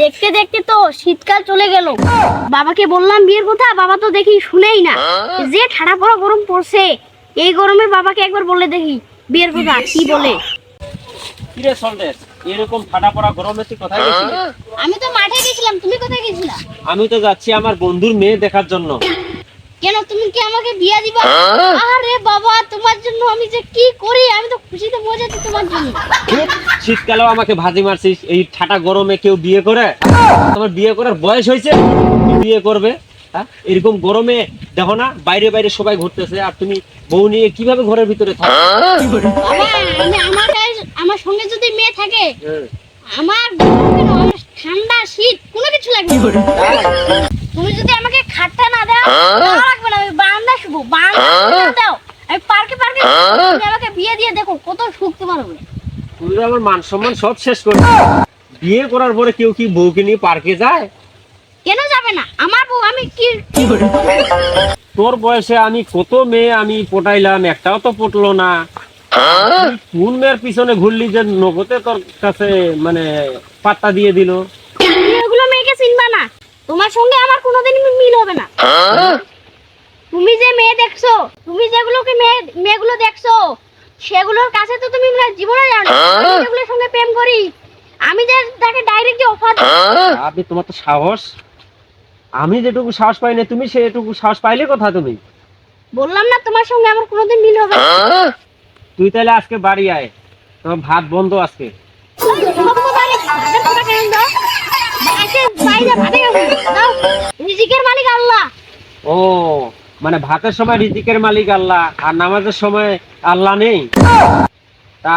দেখতে দেখতে তো শীতকাল চলে গেল। বাবাকে বললাম বিয়ের কথা বাবা তো দেখি শুনেই না। যে ঠাড়া পড়া গরম পড়ছে এই গরমে বাবাকে একবার বলে দেখি বিয়ের কথা কি বলে? কিরে সন্দেশ? এরকম ফাটা পড়া গরমে তুই কোথায় গেছিলি? আমি তো মাঠে গেছিলাম তুমি কোথায় গেছিলা? আমি তো যাচ্ছি আমার বন্ধুর মেয়ে দেখার জন্য। কেন তুমি কি আমাকে বিয়া দিবা? আরে বাবা তোমার জন্য আমি যে কি করি? শীতকালেও আমাকে ভাজি মারছিস? এই ঠাটা গরমে কেউ বিয়ে করে? তোমার বিয়ে করার বয়স হয়েছে? বিয়ে করবে হ্যাঁ? এরকম গরমে দেখো না বাইরে বাইরে সবাই ঘুরতেছে আর তুমি বউ নিয়ে কীভাবে ঘরের ভিতরে থাকো? আমার সঙ্গে যদি মেয়ে থাকে হ্যাঁ। আমার ঠান্ডা শীত কোনো কিছু লাগবে না। তুমি যদি আমাকে খাটটা না দাও তাও লাগবে না আমি বারান্দা শুবো বারান্দা না দাও আমি পার্কে পার্কে তুমি আমাকে বিয়ে দিয়ে দেখো কত সুখ তোমার হবে তুই তো আমার মান সম্মান সব শেষ করবি বিয়ে করার পরে কেউ কি বউকে নিয়ে পার্কে যায়? কেন যাবে না। আমার বউ আমি কি তোর বয়সে আমি কত মেয়ে আমি পটাইলাম একটাও তো পটলো না। কোন মেয়ের পিছনে ঘুরলি যে নগদে তোর কাছে মানে পাত্তা দিয়ে দিল? তুমি মেয়েকে চিনবা না। তোমার সঙ্গে আমার কোনোদিন মিল হবে না। তুমি যে মেয়ে দেখছ তুমি যেগুলোকে মেয়ে মেয়েগুলো দেখছ সেগুলোর কাছে তো তুমি না। জীবনে জানো। আমি যেগুলোর সঙ্গে প্রেম করি আমি যে তাকে ডাইরেক্ট যে অফার আপনি তোমার তো সাহস। আমি যেটুকু সাহস পাই না তুমি সেটুকু সাহস পাইলে কথা তুমি। বললাম না তোমার সঙ্গে আমার কোনোদিন মিল হবে না। তুই তাহলে আজকে বাড়ি আয়। তোমার ভাত বন্ধ আজকে। সত্যবারে ভাতের কথা কেন দাও এসে বাইরে ভাতে খাব। দাও রিজিকের মালিক আল্লাহ। ও মানে ভাতের সময় রিজিকের মালিক আল্লাহ আর নামাজের সময় আল্লাহ নেই। তা